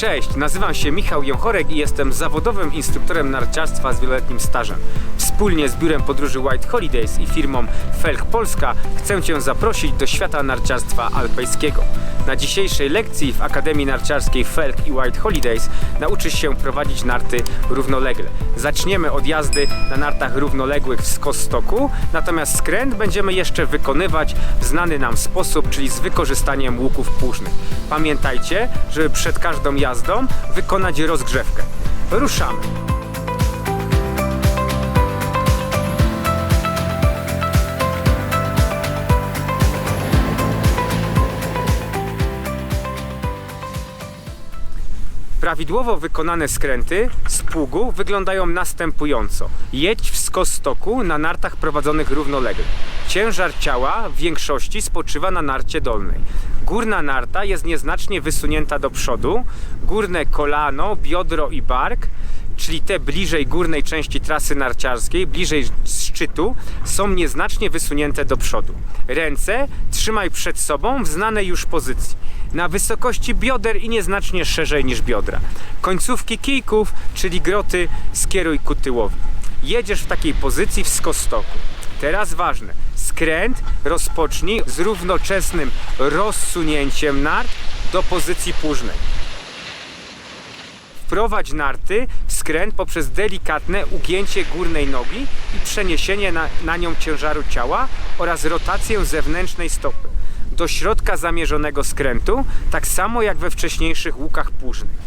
Cześć, nazywam się Michał Jąchorek i jestem zawodowym instruktorem narciarstwa z wieloletnim stażem. Wspólnie z biurem podróży White Holidays i firmą Felch Polska chcę Cię zaprosić do świata narciarstwa alpejskiego. Na dzisiejszej lekcji w Akademii Narciarskiej Felch i White Holidays nauczysz się prowadzić narty równolegle. Zaczniemy od jazdy na nartach równoległych w skostoku, natomiast skręt będziemy jeszcze wykonywać w znany nam sposób, czyli z wykorzystaniem łuków pusznych. Pamiętajcie, żeby przed każdą jazdą wykonać rozgrzewkę. Ruszamy. Prawidłowo wykonane skręty z pługu wyglądają następująco. Jedź w skostoku na nartach prowadzonych równolegle. Ciężar ciała w większości spoczywa na narcie dolnej. Górna narta jest nieznacznie wysunięta do przodu. Górne kolano, biodro i bark czyli te bliżej górnej części trasy narciarskiej, bliżej szczytu, są nieznacznie wysunięte do przodu. Ręce trzymaj przed sobą w znanej już pozycji, na wysokości bioder i nieznacznie szerzej niż biodra. Końcówki kijków, czyli groty, skieruj ku tyłowi. Jedziesz w takiej pozycji w skostoku. Teraz ważne, skręt rozpocznij z równoczesnym rozsunięciem nart do pozycji późnej wprowadź narty w skręt poprzez delikatne ugięcie górnej nogi i przeniesienie na, na nią ciężaru ciała oraz rotację zewnętrznej stopy do środka zamierzonego skrętu, tak samo jak we wcześniejszych łukach późnych.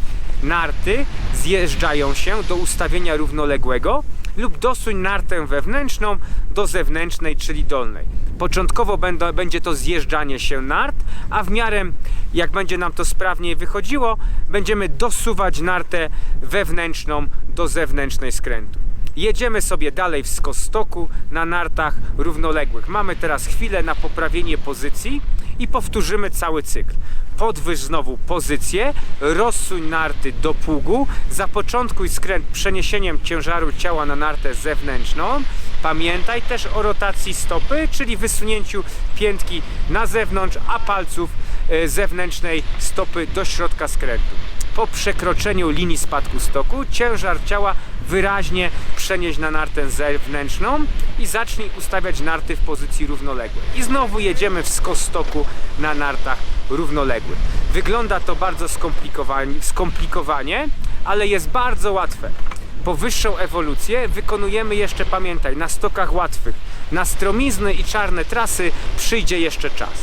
Narty zjeżdżają się do ustawienia równoległego lub dosuń nartę wewnętrzną do zewnętrznej, czyli dolnej. Początkowo będą, będzie to zjeżdżanie się nart, a w miarę jak będzie nam to sprawniej wychodziło, będziemy dosuwać nartę wewnętrzną do zewnętrznej skrętu. Jedziemy sobie dalej w skostoku na nartach równoległych. Mamy teraz chwilę na poprawienie pozycji i powtórzymy cały cykl. Podwyż znowu pozycję, rozsuń narty do pługu, zapoczątkuj skręt przeniesieniem ciężaru ciała na nartę zewnętrzną. Pamiętaj też o rotacji stopy, czyli wysunięciu piętki na zewnątrz, a palców e, zewnętrznej stopy do środka skrętu. Po przekroczeniu linii spadku stoku ciężar ciała wyraźnie przenieść na nartę zewnętrzną i zacznij ustawiać narty w pozycji równoległej. I znowu jedziemy w skos stoku na nartach równoległych. Wygląda to bardzo skomplikowanie, skomplikowanie ale jest bardzo łatwe. Po wyższą ewolucję wykonujemy jeszcze, pamiętaj, na stokach łatwych. Na stromizny i czarne trasy przyjdzie jeszcze czas.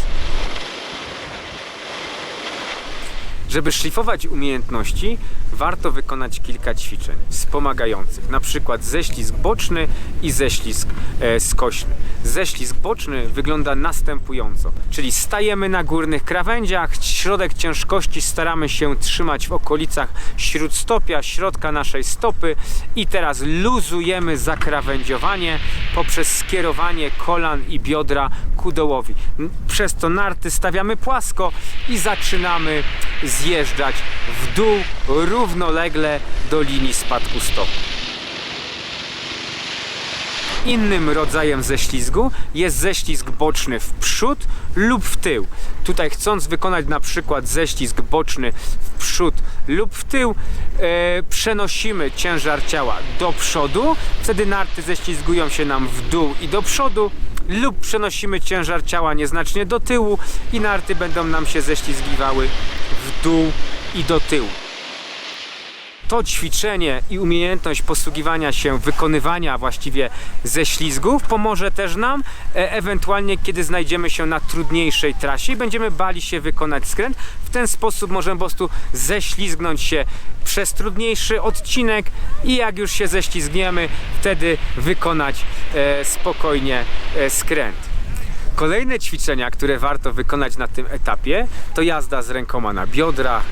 Żeby szlifować umiejętności, warto wykonać kilka ćwiczeń wspomagających, na przykład ześlizg boczny i ześlizg e, skośny. Ześlizg boczny wygląda następująco, czyli stajemy na górnych krawędziach, środek ciężkości staramy się trzymać w okolicach śródstopia, środka naszej stopy i teraz luzujemy zakrawędziowanie poprzez skierowanie kolan i biodra ku dołowi. Przez to narty stawiamy płasko i zaczynamy zjeżdżać w dół równolegle do linii spadku stopu. Innym rodzajem ześlizgu jest ześlizg boczny w przód lub w tył. Tutaj chcąc wykonać na przykład ześlizg boczny w przód lub w tył, e, przenosimy ciężar ciała do przodu, wtedy narty ześlizgują się nam w dół i do przodu, lub przenosimy ciężar ciała nieznacznie do tyłu i narty będą nam się ześlizgiwały w dół i do tyłu to ćwiczenie i umiejętność posługiwania się, wykonywania właściwie ze ślizgów pomoże też nam e, ewentualnie kiedy znajdziemy się na trudniejszej trasie i będziemy bali się wykonać skręt. W ten sposób możemy po prostu ześlizgnąć się przez trudniejszy odcinek i jak już się ześlizgniemy, wtedy wykonać e, spokojnie e, skręt. Kolejne ćwiczenia, które warto wykonać na tym etapie, to jazda z rękoma na biodrach,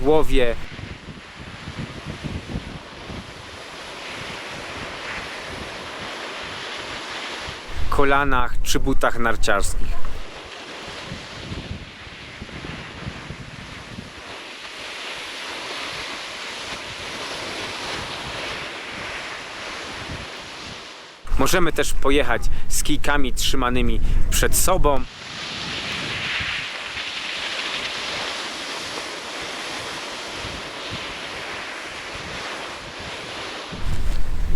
głowie. Kolanach czy butach narciarskich. Możemy też pojechać z kijkami trzymanymi przed sobą.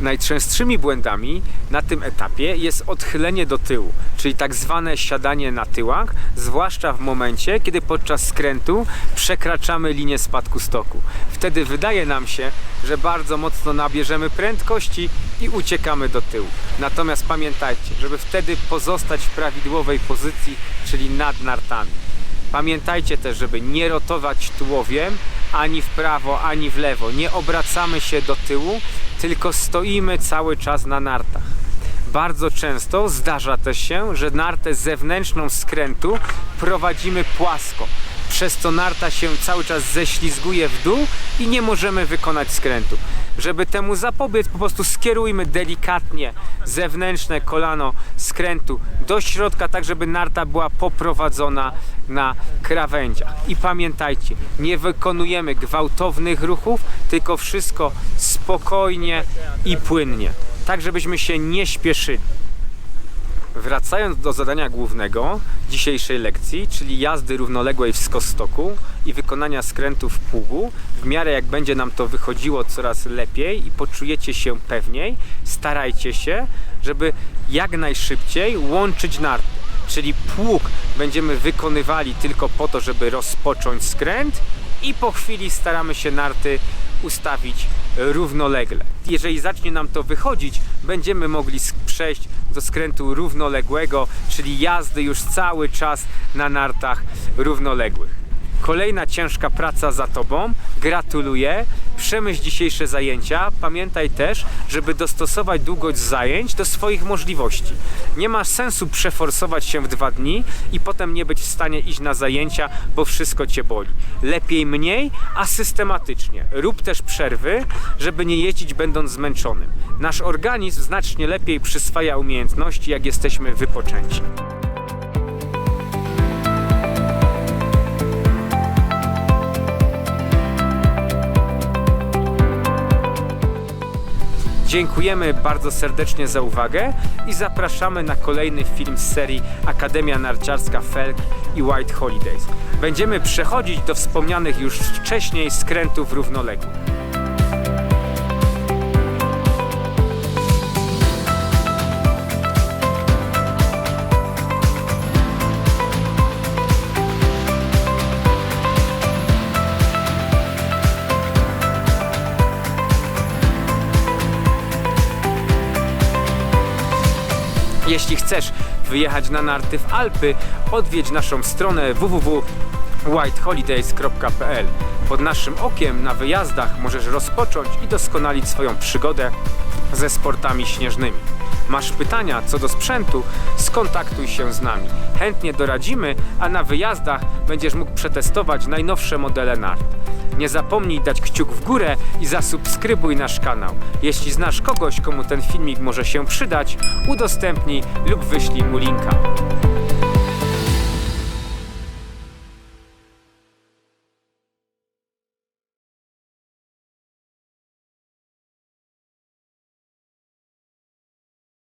Najczęstszymi błędami na tym etapie jest odchylenie do tyłu, czyli tak zwane siadanie na tyłach, zwłaszcza w momencie, kiedy podczas skrętu przekraczamy linię spadku stoku. Wtedy wydaje nam się, że bardzo mocno nabierzemy prędkości i uciekamy do tyłu. Natomiast pamiętajcie, żeby wtedy pozostać w prawidłowej pozycji, czyli nad nartami. Pamiętajcie też, żeby nie rotować tułowiem ani w prawo, ani w lewo. Nie obracamy się do tyłu, tylko stoimy cały czas na nartach. Bardzo często zdarza też się, że nartę zewnętrzną skrętu prowadzimy płasko. Przez co narta się cały czas ześlizguje w dół i nie możemy wykonać skrętu. Żeby temu zapobiec, po prostu skierujmy delikatnie zewnętrzne kolano skrętu do środka, tak żeby narta była poprowadzona na krawędziach. I pamiętajcie, nie wykonujemy gwałtownych ruchów, tylko wszystko spokojnie i płynnie, tak żebyśmy się nie śpieszyli. Wracając do zadania głównego dzisiejszej lekcji, czyli jazdy równoległej w skostoku i wykonania skrętu w pługu, w miarę jak będzie nam to wychodziło coraz lepiej i poczujecie się pewniej, starajcie się, żeby jak najszybciej łączyć narty. Czyli pług będziemy wykonywali tylko po to, żeby rozpocząć skręt i po chwili staramy się narty ustawić równolegle. Jeżeli zacznie nam to wychodzić, będziemy mogli przejść do skrętu równoległego, czyli jazdy już cały czas na nartach równoległych. Kolejna ciężka praca za Tobą. Gratuluję. Przemyśl dzisiejsze zajęcia. Pamiętaj też, żeby dostosować długość zajęć do swoich możliwości. Nie ma sensu przeforsować się w dwa dni i potem nie być w stanie iść na zajęcia, bo wszystko Cię boli. Lepiej mniej, a systematycznie. Rób też przerwy, żeby nie jeździć będąc zmęczonym. Nasz organizm znacznie lepiej przyswaja umiejętności, jak jesteśmy wypoczęci. Dziękujemy bardzo serdecznie za uwagę i zapraszamy na kolejny film z serii Akademia Narciarska Felk i White Holidays. Będziemy przechodzić do wspomnianych już wcześniej skrętów równoległych. Jeśli chcesz wyjechać na narty w Alpy, odwiedź naszą stronę www.whiteholidays.pl. Pod naszym okiem na wyjazdach możesz rozpocząć i doskonalić swoją przygodę ze sportami śnieżnymi. Masz pytania co do sprzętu? Skontaktuj się z nami. Chętnie doradzimy, a na wyjazdach będziesz mógł przetestować najnowsze modele nart. Nie zapomnij dać kciuk w górę i zasubskrybuj nasz kanał. Jeśli znasz kogoś, komu ten filmik może się przydać, udostępnij lub wyślij mu linka.